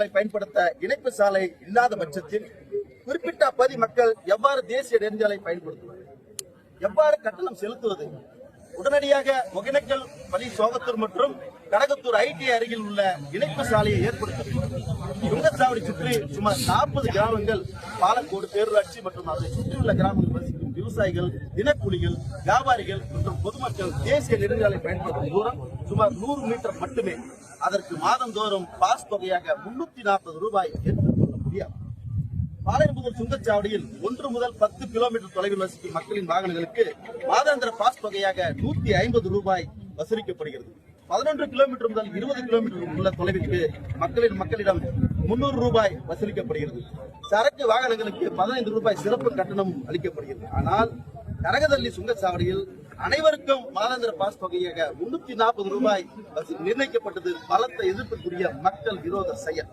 பயன்படுத்த இணைப்பு சாலை இல்லாத பட்சத்தில் குறிப்பிட்ட பகுதி மக்கள் எவ்வாறு தேசிய நெடுஞ்சாலை பயன்படுத்துவது? எவ்வாறு கட்டணம் செலுத்துவது? உடனடியாக ஒகேனக்கல் வழி சோகத்தூர் மற்றும் கடகத்தூர் ஐடி அருகில் உள்ள இணைப்பு சாலையை ஏற்படுத்த சுங்கச்சாவடி சுற்றி சுமார் நாற்பது கிராமங்கள் பாலக்கோடு பேரூராட்சி மற்றும் அதை சுற்றியுள்ள கிராமங்கள் வசிக்கும். விவசாயிகள் தினக்கூலிகள் வியாபாரிகள் மற்றும் பொதுமக்கள் தேசிய நெடுஞ்சாலை பயன்படுத்தும் தூரம் சுமார் நூறு மீட்டர் மட்டுமே. அதற்கு மாதந்தோறும் பாஸ் தொகையாக முன்னூத்தி நாற்பது ரூபாய் ஏற்றுக்கொள்ள முடியாது. பாளையம்புதூர் சுங்கச்சாவடியில் ஒன்று முதல் பத்து கிலோமீட்டர் தொலைவில் வசிக்கும் மக்களின் வாகனங்களுக்கு மாதாந்திர பாஸ் தொகையாக நூத்தி ஐம்பது ரூபாய் வசூலிக்கப்படுகிறது. பதினொன்று கிலோமீட்டர் முதல் இருபது கிலோமீட்டர் உள்ள தொலைவிற்கு மக்களின் மக்களிடம் முன்னூறு ரூபாய் வசூலிக்கப்படுகிறது. சரக்கு வாகனங்களுக்கு பதினைந்து ரூபாய் சிறப்பு கட்டணம் அளிக்கப்படுகிறது. ஆனால் கனகதள்ளி சுங்கச்சாவடியில் அனைவருக்கும் மாதாந்திர பாஸ் தொகையாக முன்னூத்தி நாற்பது ரூபாய் நிர்ணயிக்கப்பட்டது. பலத்த எதிர்ப்புக்குரிய மக்கள் விரோத செயல்.